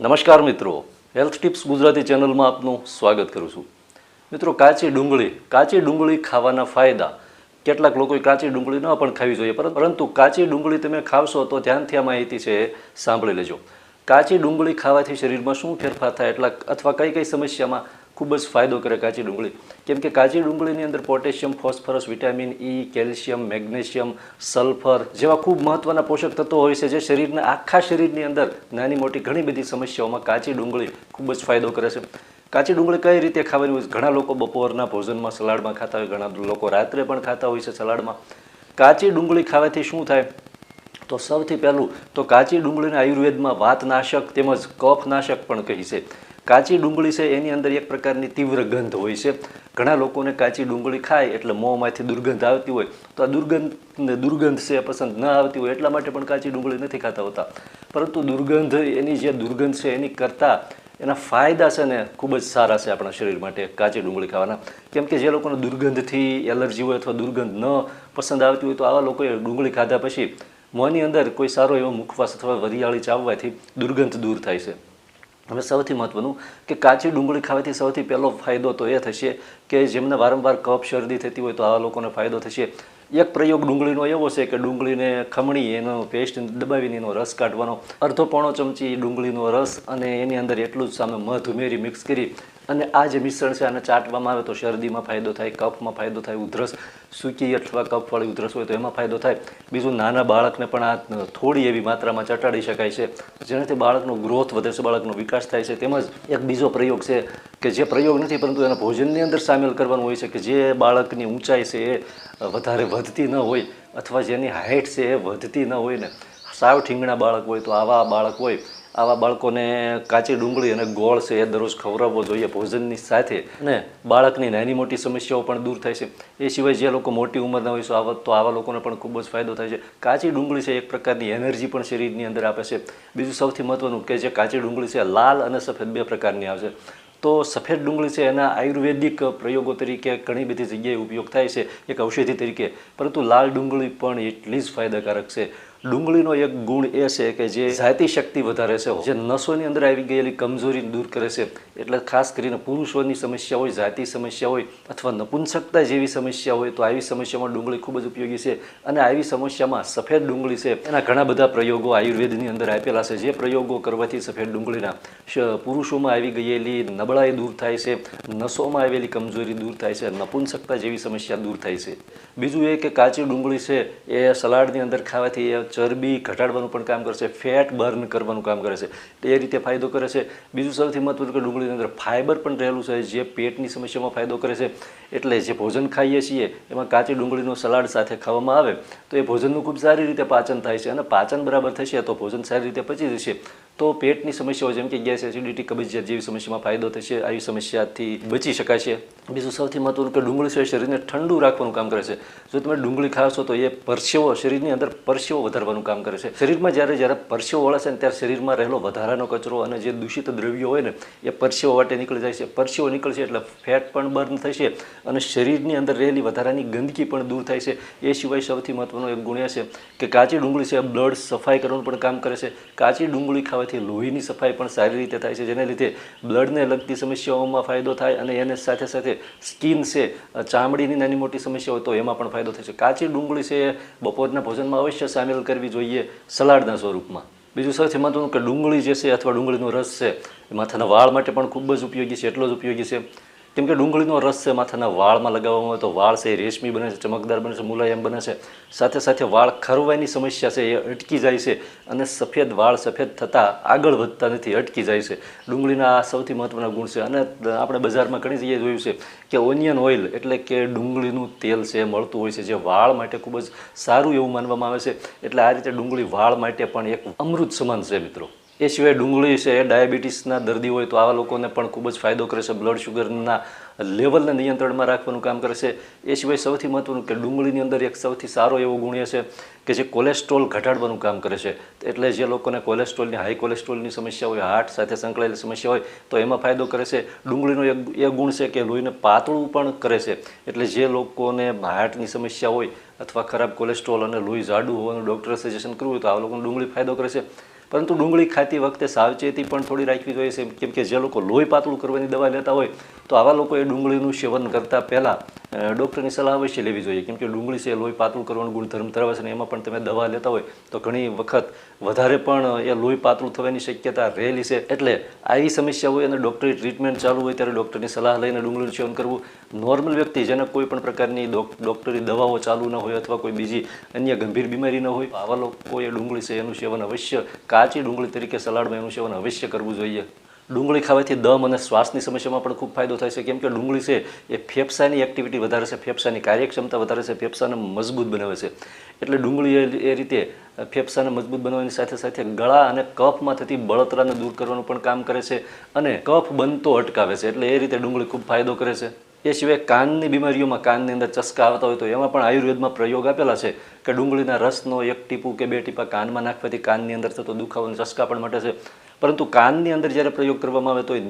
નમસ્કાર મિત્રો. Health tips Gujarati ચેનલમાં આપનું સ્વાગત કરું છું. મિત્રો, કાચી ડુંગળી કાચી ડુંગળી ખાવાના ફાયદા. કેટલાક લોકોએ કાચી ડુંગળી ન પણ ખાવી જોઈએ, પરં- પરંતુ કાચી ડુંગળી તમે ખાવશો તો ધ્યાનથી આ માહિતી છે સાંભળી લેજો. કાચી ડુંગળી ખાવાથી શરીરમાં શું ફેરફાર થાય, એટલા, અથવા કઈ કઈ સમસ્યામાં ખૂબ જ ફાયદો કરે કાચી ડુંગળી. કેમ કે કાચી ડુંગળીની અંદર potassium, phosphorus, vitamin E calcium, magnesium, sulphur જેવા ખૂબ મહત્ત્વના પોષક તત્વો હોય છે જે શરીરના આખા શરીરની અંદર નાની મોટી ઘણી બધી સમસ્યાઓમાં કાચી ડુંગળી ખૂબ જ ફાયદો કરે છે. કાચી ડુંગળી કઈ રીતે ખાવાની હોય ઘણા લોકો બપોરના ભોજનમાં સલાડમાં ખાતા હોય, ઘણા લોકો રાત્રે પણ ખાતા હોય છે સલાડમાં. કાચી ડુંગળી ખાવાથી શું થાય? તો સૌથી પહેલું તો કાચી ડુંગળીને આયુર્વેદમાં વાતનાશક તેમજ કફનાશક પણ કહી છે. કાચી ડુંગળી છે, એની અંદર એક પ્રકારની તીવ્ર ગંધ હોય છે. ઘણા લોકોને કાચી ડુંગળી ખાય એટલે મોંમાંથી દુર્ગંધ આવતી હોય. તો આ દુર્ગંધ દુર્ગંધ છે પસંદ ન આવતી હોય એટલા માટે પણ કાચી ડુંગળી નથી ખાતા હોતા. પરંતુ દુર્ગંધ, એની જે દુર્ગંધ છે, એની કરતાં એના ફાયદા છે ને ખૂબ જ સારા છે આપણા શરીર માટે કાચી ડુંગળી ખાવાના. કેમ કે જે લોકોને દુર્ગંધથી એલર્જી હોય અથવા દુર્ગંધ ન પસંદ આવતી હોય તો આવા લોકોએ ડુંગળી ખાધા પછી મોંની અંદર કોઈ સારો એવો મુખવાસ અથવા વરિયાળી ચાવવાથી દુર્ગંધ દૂર થાય છે. હવે સૌથી મહત્વનું કે કાચી ડુંગળી ખાવાથી સૌથી પહેલો ફાયદો તો એ થશે કે જેમને વારંવાર કફ, શરદી થતી હોય તો આવા લોકોને ફાયદો થશે. એક પ્રયોગ ડુંગળીનો એવો છે કે ડુંગળીને ખમણી, એનો પેસ્ટ દબાવીને એનો રસ કાઢવાનો. અડધો પોણો ચમચી ડુંગળીનો રસ અને એની અંદર એટલું જ સામે મધ ઉમેરી મિક્સ કરી અને આ જે મિશ્રણ છે આને ચાટવામાં આવે તો શરદીમાં ફાયદો થાય કફમાં ફાયદો થાય, ઉધરસ સૂકી અથવા કફવાળી ઉધરસ હોય તો એમાં ફાયદો થાય. બીજું નાના બાળકને પણ આ થોડી એવી માત્રામાં ચટાડી શકાય છે, જેનાથી બાળકનો ગ્રોથ વધે છે, બાળકનો વિકાસ થાય છે. તેમજ એક બીજો પ્રયોગ છે કે જે પ્રયોગ નથી પરંતુ એના ભોજનની અંદર સામેલ કરવાનું હોય છે કે જે બાળકની ઊંચાઈ છે એ વધારે વધતી ન હોય અથવા જેની હાઇટ છે એ વધતી ન હોય ને. સાવ ઠીંગણા બાળક હોય તો આવા બાળક હોય આવા બાળકોને કાચી ડુંગળી અને ગોળ છે એ દરરોજ ખવડાવવો જોઈએ ભોજનની સાથે. અને બાળકની નાની મોટી સમસ્યાઓ પણ દૂર થાય છે. એ સિવાય જે લોકો મોટી ઉંમરના હોય છે, આવા તો આવા લોકોને પણ ખૂબ જ ફાયદો થાય છે. કાચી ડુંગળી છે એક પ્રકારની એનર્જી પણ શરીરની અંદર આપે છે. બીજું સૌથી મહત્વનું કે જે કાચી ડુંગળી છે, લાલ અને સફેદ બે પ્રકારની આવે છે. તો સફેદ ડુંગળી છે એના આયુર્વેદિક પ્રયોગો તરીકે ઘણી બધી જગ્યાએ ઉપયોગ થાય છે, એક ઔષધિ તરીકે. પરંતુ લાલ ડુંગળી પણ એટલી જ ફાયદાકારક છે. ડુંગળીનો એક ગુણ એ છે કે જે જાતિ શક્તિ વધારે છે. જે નસોની અંદર આવી ગયેલી કમજોરી દૂર કરે છે. એટલે ખાસ કરીને પુરુષોની સમસ્યા હોય, જાતિ સમસ્યા હોય અથવા નપુંસકતા જેવી સમસ્યા હોય તો આવી સમસ્યામાં ડુંગળી ખૂબ જ ઉપયોગી છે. અને આવી સમસ્યામાં સફેદ ડુંગળી છે. એના ઘણા બધા પ્રયોગો આયુર્વેદની અંદર આપેલા છે. જે પ્રયોગો કરવાથી સફેદ ડુંગળીના પુરુષોમાં આવી ગયેલી નબળાઈ દૂર થાય છે. નસોમાં આવેલી કમજોરી દૂર થાય છે. નપુંસકતા જેવી સમસ્યા દૂર થાય છે. બીજું એ કે કાચી ડુંગળી છે એ સલાડની અંદર ખાવાથી એ ચરબી, ઘટાડવાનું પણ કામ કરશે ફેટ બર્ન કરવાનું કામ કરે છે. એ રીતે ફાયદો કરે છે. બીજું સૌથી મહત્વનું કે ડુંગળીની અંદર ફાઇબર પણ રહેલું છે, જે પેટની સમસ્યામાં ફાયદો કરે છે. એટલે જે ભોજન ખાઈએ છીએ, એમાં કાચી ડુંગળીનો સલાડ સાથે ખાવામાં આવે, તો એ ભોજનનું ખૂબ સારી રીતે પાચન થાય છે. અને પાચન બરાબર થશે, તો ભોજન સારી રીતે પચી જશે. તો પેટની સમસ્યાઓ જેમ કે ગેસ, એસિડિટી, કબજિયાત જેવી સમસ્યામાં ફાયદો થશે, આવી સમસ્યાથી બચી શકાય છે. બીજું સૌથી મહત્વનું કે ડુંગળી છે શરીરને ઠંડુ રાખવાનું કામ કરે છે. જો તમે ડુંગળી ખાશો તો એ પરસેવો શરીરની અંદર પરસેવો વધારવાનું કામ કરે છે. શરીરમાં જ્યારે જ્યારે પરસેવો વળે ત્યારે શરીરમાં રહેલો વધારાનો કચરો અને જે દૂષિત દ્રવ્યો હોય ને, એ પરસેવો વાટે નીકળી જાય છે. પરસેવો નીકળશે એટલે ફેટ પણ બર્ન થશે અને શરીરની અંદર રહેલી વધારાની ગંદકી પણ દૂર થાય છે. એ સિવાય સૌથી મહત્વનો એક ગુણ એ છે કે કાચી ડુંગળી છે બ્લડ સફાઈ કરવાનું પણ કામ કરે છે. કાચી ડુંગળી ખાવાથી લોહીની સફાઈ પણ સારી રીતે થાય છે, જેને લીધે બ્લડને લગતી સમસ્યાઓમાં ફાયદો થાય અને એને સાથે સાથે સ્કિન છે ચામડીની નાની મોટી સમસ્યા હોય તો એમાં પણ ફાયદો થાય છે. કાચી ડુંગળી છે બપોરના ભોજનમાં અવશ્ય સામેલ કરવી જોઈએ સલાડના સ્વરૂપમાં. બીજું સૌથી મહત્વનું કે ડુંગળી જે છે અથવા ડુંગળીનો રસ છે, એ માથાના વાળ માટે પણ ખૂબ જ ઉપયોગી છે, એટલો જ ઉપયોગી છે. કેમ કે ડુંગળીનો રસ છે, માથાના વાળમાં લગાવવામાં આવે તો વાળ છે રેશમી બને છે, ચમકદાર બને છે, મુલાયમ બને છે. સાથે સાથે વાળ ખરવાની સમસ્યા છે, એ અટકી જાય છે અને સફેદ વાળ સફેદ થતાં આગળ વધતા નથી, અટકી જાય છે. ડુંગળીના આ સૌથી મહત્ત્વના ગુણ છે અને આપણે બજારમાં ઘણી જગ્યાએ જોયું છે કે ઓનિયન ઓઇલ એટલે કે ડુંગળીનું તેલ છે મળતું હોય છે, જે વાળ માટે ખૂબ જ સારું એવું માનવામાં આવે છે. એટલે આ રીતે ડુંગળી વાળ માટે પણ એક અમૃત સમાન છે, મિત્રો. એ સિવાય ડુંગળી છે એ ડાયાબિટીસના દર્દી હોય તો આવા લોકોને પણ ખૂબ જ ફાયદો કરે છે બ્લડ શુગરના લેવલને નિયંત્રણમાં રાખવાનું કામ કરે છે. એ સિવાય સૌથી મહત્વનું કે ડુંગળીની અંદર એક સૌથી સારો એવો ગુણ છે કે જે કોલેસ્ટ્રોલ ઘટાડવાનું કામ કરે છે. એટલે જે લોકોને કોલેસ્ટ્રોલની હાઈ કોલેસ્ટ્રોલની સમસ્યા હોય હાર્ટ સાથે સંકળાયેલી સમસ્યા હોય, તો એમાં ફાયદો કરે છે. ડુંગળીનો એક, એ ગુણ છે કે લોહીને પાતળું પણ કરે છે. એટલે જે લોકોને હાર્ટની સમસ્યા હોય અથવા ખરાબ કોલેસ્ટ્રોલ અને લોહી જાડું હોવાનું ડૉક્ટરે સજેશન કરવું હોય તો આ લોકોને ડુંગળી ફાયદો કરે છે. પરંતુ ડુંગળી ખાતી વખતે સાવચેતી પણ થોડી રાખવી જોઈએ. છે કેમ કે જે લોકો લોહી પાતળું કરવાની દવા લેતા હોય, તો આવા લોકોએ ડુંગળીનું સેવન કરતાં પહેલાં ડૉક્ટરની સલાહ અવશ્ય લેવી જોઈએ. કેમ કે ડુંગળી છે, લોહી પાતળું કરવાનું ગુણધર્મ ધરાવે છે એમાં પણ તમે દવા લેતા હોય તો ઘણી વખત વધારે પણ એ લોહી પાતળું થવાની શક્યતા રહેલી છે. એટલે આવી સમસ્યા હોય અને ડૉક્ટરી ટ્રીટમેન્ટ ચાલુ હોય ત્યારે ડૉક્ટરની સલાહ લઈને ડુંગળીનું સેવન કરવું. નોર્મલ વ્યક્તિ, જેને કોઈ પણ પ્રકારની ડોક- ડૉક્ટરી દવાઓ ચાલુ ન હોય અથવા કોઈ બીજી અન્ય ગંભીર બીમારી ન હોય, આવા લોકોએ ડુંગળી છે એનું સેવન અવશ્ય, કાચી ડુંગળી તરીકે સલાડમાં એનું સેવન અવશ્ય કરવું જોઈએ. ડુંગળી ખાવાથી દમ અને શ્વાસની સમસ્યામાં પણ ખૂબ ફાયદો થાય છે. કેમ કે ડુંગળી છે, એ ફેફસાની એક્ટિવિટી વધારે છે, ફેફસાની કાર્યક્ષમતા વધારે છે, ફેફસાને મજબૂત બનાવે છે. એટલે ડુંગળી એ- રીતે ફેફસાને મજબૂત બનાવવાની સાથે સાથે ગળા અને કફમાં થતી બળતરાને દૂર કરવાનું પણ કામ કરે છે અને કફ બનતો અટકાવે છે. એટલે એ રીતે ડુંગળી ખૂબ ફાયદો કરે છે. એ સિવાય કાનની બીમારીઓમાં કાનની અંદર ચસકા આવતા હોય તો એમાં પણ આયુર્વેદમાં પ્રયોગ આપેલા છે કે ડુંગળીના રસનો એક ટીપું કે બે ટીપા કાનમાં નાખવાથી કાનની અંદર થતો દુખાવો ચસકા પણ મટે છે. પરંતુ કાનની અંદર જ્યારે પ્રયોગ કરવામાં આવે તો એ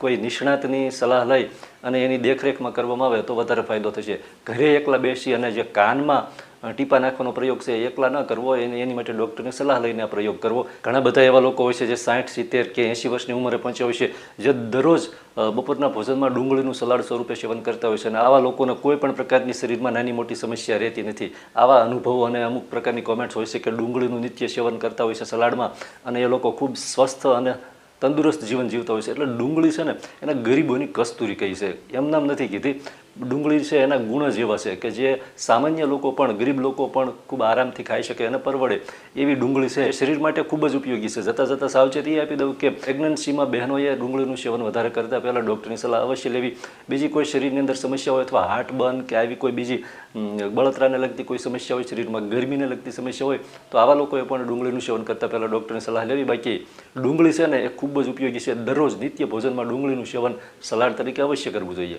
કોઈ નિષ્ણાતની સલાહ લઈ અને એની દેખરેખમાં કરવામાં આવે તો વધારે ફાયદો થશે. ઘરે એકલા બેસી અને જે કાનમાં ટીપા નાખવાનો પ્રયોગ છે એકલા ન કરવો, એની એની માટે ડૉક્ટરની સલાહ લઈને આ પ્રયોગ કરવો. ઘણા બધા એવા લોકો હોય છે જે સાઠ, સિત્તેર કે એંશી વર્ષની ઉંમરે પહોંચ્યા હોય છે, જે દરરોજ બપોરના ભોજનમાં ડુંગળીનું સલાડ સ્વરૂપે સેવન કરતા હોય છે અને આવા લોકોને કોઈ પણ પ્રકારની શરીરમાં નાની મોટી સમસ્યા રહેતી નથી. આવા અનુભવો અને અમુક પ્રકારની કોમેન્ટ્સ હોય છે કે ડુંગળીનું નિત્ય સેવન કરતા હોય છે સલાડમાં અને એ લોકો ખૂબ સ્વસ્થ અને તંદુરસ્ત જીવન જીવતા હોય છે. એટલે ડુંગળી છે ને, એને ગરીબોની કસ્તુરી કહી છે. એમ નામ નથી કીધી. ડુંગળી છે એના ગુણ જ એવા છે કે જે સામાન્ય લોકો પણ, ગરીબ લોકો પણ ખૂબ આરામથી ખાઈ શકે અને પરવડે. એવી ડુંગળી છે શરીર માટે ખૂબ જ ઉપયોગી છે. જતાં જતાં સાવચેતી આપી દઉં કે પ્રેગ્નન્સીમાં બહેનોએ ડુંગળીનું સેવન વધારે કરતાં પહેલાં ડૉક્ટરની સલાહ અવશ્ય લેવી. બીજી કોઈ શરીરની અંદર સમસ્યા હોય અથવા હાર્ટ બંધ કે આવી કોઈ બીજી બળતરાને લગતી કોઈ સમસ્યા હોય, શરીરમાં ગરમીને લગતી સમસ્યા હોય, તો આવા લોકોએ પણ ડુંગળીનું સેવન કરતાં પહેલાં ડૉક્ટરની સલાહ લેવી. બાકી ડુંગળી છે ને એ ખૂબ જ ઉપયોગી છે. દરરોજ નિત્ય ભોજનમાં ડુંગળીનું સેવન સલાડ તરીકે અવશ્ય કરવું જોઈએ.